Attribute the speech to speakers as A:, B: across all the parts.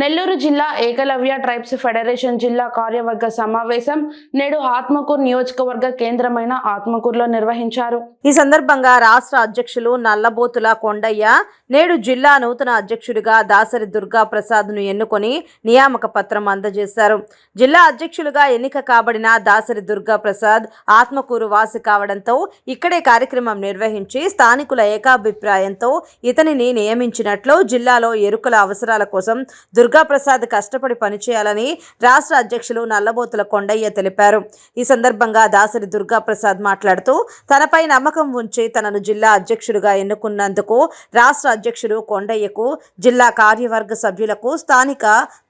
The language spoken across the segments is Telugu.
A: నెల్లూరు జిల్లా ఏకలవ్య ట్రైబ్స్ ఫెడరేషన్ జిల్లా కార్యవర్గ సమావేశం నేడు ఆత్మకూరు నియోజకవర్గ కేంద్రమైన ఆత్మకూరులో నిర్వహించారు.
B: ఈ సందర్భంగా రాష్ట్ర అధ్యక్షులు నల్లబోతుల కొండయ్య నేడు జిల్లా నూతన అధ్యక్షుడిగా దాసరి దుర్గా ప్రసాద్ను ఎన్నుకొని నియామక పత్రం అందజేశారు. జిల్లా అధ్యక్షులుగా ఎన్నిక కాబడిన దాసరి దుర్గా ప్రసాద్ ఆత్మకూరు వాసి కావడంతో ఇక్కడే కార్యక్రమం నిర్వహించి స్థానికుల ఏకాభిప్రాయంతో ఇతనిని నియమించినట్లు జిల్లాలో ఎరుకల అవసరాల కోసం దుర్గాప్రసాద్ కష్టపడి పనిచేయాలని రాష్ట్ర అధ్యక్షులు నల్లబోతుల కొండయ్య తెలిపారు. ఈ సందర్భంగా దాసరి దుర్గాప్రసాద్ మాట్లాడుతూ తనపై నమ్మకం ఉంచి తనను జిల్లా అధ్యక్షుడిగా ఎన్నుకున్నందుకు రాష్ట్ర అధ్యక్షుడు కొండయ్యకు జిల్లా కార్యవర్గ సభ్యులకు స్థానిక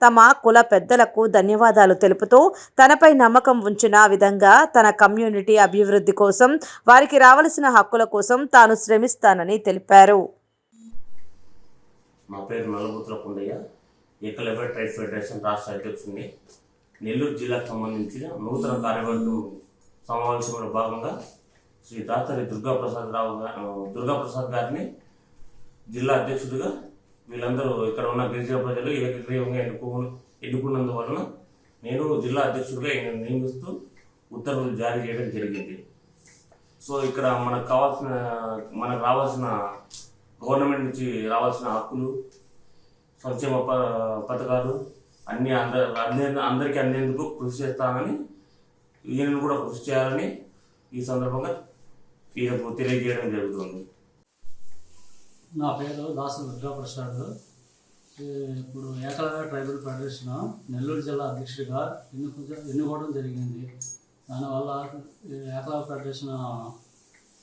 B: తమ కుల పెద్దలకు ధన్యవాదాలు తెలుపుతూ తనపై నమ్మకం ఉంచిన విధంగా తన కమ్యూనిటీ అభివృద్ధి కోసం వారికి రావలసిన హక్కుల కోసం తాను శ్రమిస్తానని తెలిపారు.
C: మా పేరు నల్లబుత్ర పుండయ్య ఏకలవ్య ట్రైబ్ ఫెడరేషన్ రాష్ట్ర అధ్యక్షుడిని నెల్లూరు జిల్లాకు సంబంధించిన నూతన కార్యవర్గం సమావేశంలో భాగంగా శ్రీ దాతరి దుర్గాప్రసాద్ రావు దుర్గాప్రసాద్ గారిని జిల్లా అధ్యక్షుడిగా వీళ్ళందరూ ఇక్కడ ఉన్న గిరిజన ప్రజలు ఏకగ్రీవంగా ఎన్నుకో ఎన్నుకున్నందువలన నేను జిల్లా అధ్యక్షుడిగా నియమిస్తూ ఉత్తర్వులు జారీ చేయడం జరిగింది. సో ఇక్కడ మనకు కావాల్సిన మనకు రావాల్సిన గవర్నమెంట్ నుంచి రావాల్సిన హక్కులు సంక్షేమ పథకాలు అన్ని అంద అందే అందరికీ అందేందుకు కృషి చేస్తానని ఈయనను కూడా కృషి చేయాలని ఈ సందర్భంగా ఈయనకు తెలియజేయడం జరుగుతుంది.
D: నా పేరు దాసు దుర్గాప్రసాద్ ఇప్పుడు ఏకలవ్య ట్రైబల్ ఫెడరేషన్ నెల్లూరు జిల్లా అధ్యక్షుడిగా ఎన్నుకు ఎన్నుకోవడం జరిగింది. దానివల్ల ఈ ఏకలవ్య ఫెడరేషన్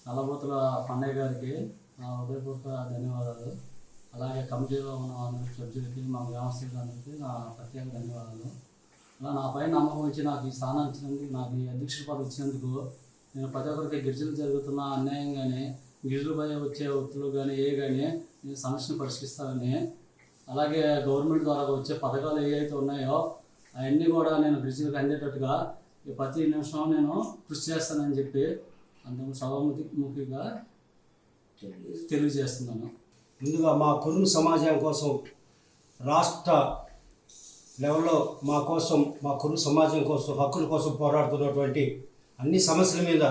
D: నల్లబోతుల పండగ గారికి నా హృదయపూర్వక ధన్యవాదాలు. అలాగే కమిటీలో ఉన్న అందరి సభ్యులకి మా వ్యవస్థలందరికీ నా ప్రత్యేక ధన్యవాదాలు. అలా నా పైన నమ్మకం ఇచ్చి నాకు ఈ స్థానం ఇచ్చినందుకు నాకు ఈ అధ్యక్షుడి పదవి ఇచ్చినందుకు నేను ప్రతి ఒక్కరికి గిరిజనులు జరుగుతున్న అన్యాయం కానీ గిరిజనులపై వచ్చే ఒత్తులు కానీ ఏ కానీ నేను సమస్యను పరిష్కరిస్తానని అలాగే గవర్నమెంట్ ద్వారా వచ్చే పథకాలు ఏవైతే ఉన్నాయో అవన్నీ కూడా నేను గిరిజనులకు అందేటట్టుగా ఈ ప్రతి నిమిషం నేను కృషి చేస్తానని చెప్పి అందుకు సభాముఖి ముఖ్యంగా తెలియజేస్తున్నాను.
E: ముందుగా మా కుటుంబ సమాజం కోసం రాష్ట్ర లెవెల్లో మా కోసం మా కురు సమాజం కోసం హక్కుల కోసం పోరాడుతున్నటువంటి అన్ని సమస్యల మీద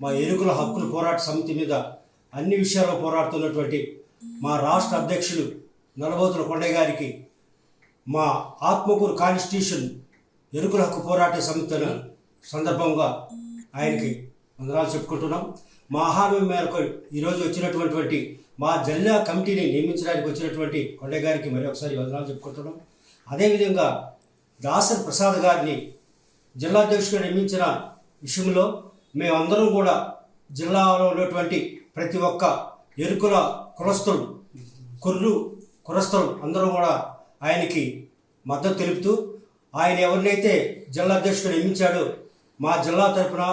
E: మా ఎరుకుల హక్కుల పోరాట సమితి మీద అన్ని విషయాల్లో పోరాడుతున్నటువంటి మా రాష్ట్ర అధ్యక్షులు నలబోతుల కొండయ్య గారికి మా ఆత్మకూరు కాన్స్టిట్యూషన్ ఎరుకుల హక్కు పోరాట సమితి సందర్భంగా ఆయనకి వందనాలు చెప్పుకుంటున్నాం. మా హామీ మేరకు ఈరోజు వచ్చినటువంటి మా జిల్లా కమిటీని నియమించడానికి వచ్చినటువంటి కొండ గారికి మరి ఒకసారి వందనాలు చెప్పుకుంటున్నాం. అదేవిధంగా దాసరి ప్రసాద్ గారిని జిల్లా అధ్యక్షుడు నియమించిన విషయంలో మేమందరం కూడా జిల్లాలో ఉన్నటువంటి ప్రతి ఒక్క ఎరుకుల కులస్తులు కుర్రు కులస్తులు అందరూ కూడా ఆయనకి మద్దతు తెలుపుతూ ఆయన ఎవరినైతే జిల్లా అధ్యక్షుడు నియమించాడో మా జిల్లా తరపున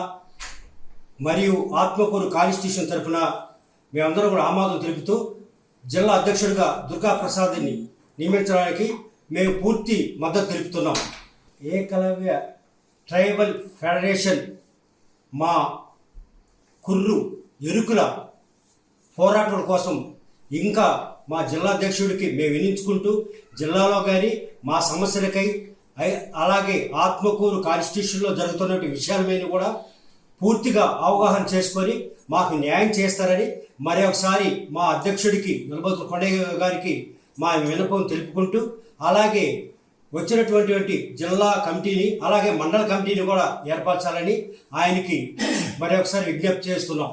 E: మరియు ఆత్మకూరు కాన్స్టిట్యూషన్ తరఫున మేమందరం కూడా ఆమోదం తెలుపుతూ జిల్లా అధ్యక్షుడిగా దుర్గా ప్రసాద్ని నియమించడానికి మేము పూర్తి మద్దతు తెలుపుతున్నాం. ఏకలవ్య ట్రైబల్ ఫెడరేషన్ మా కుర్రు ఎరుకుల పోరాటం కోసం ఇంకా మా జిల్లా అధ్యక్షుడికి మేము వినించుకుంటూ జిల్లాలో కానీ మా సమస్యలకై ఐ- అలాగే ఆత్మకూరు కాన్స్టిట్యూషన్లో జరుగుతున్న విషయాల మీద కూడా పూర్తిగా అవగాహన చేసుకొని మాకు న్యాయం చేస్తారని మరి ఒకసారి మా అధ్యక్షుడికి నిలబోతుల కొండయ్య గారికి మా వినపం తెలుపుకుంటూ అలాగే వచ్చినటువంటి జిల్లా కమిటీని అలాగే మండల కమిటీని కూడా ఏర్పరచాలని ఆయనకి మరి ఒకసారి విజ్ఞప్తి చేస్తున్నాం.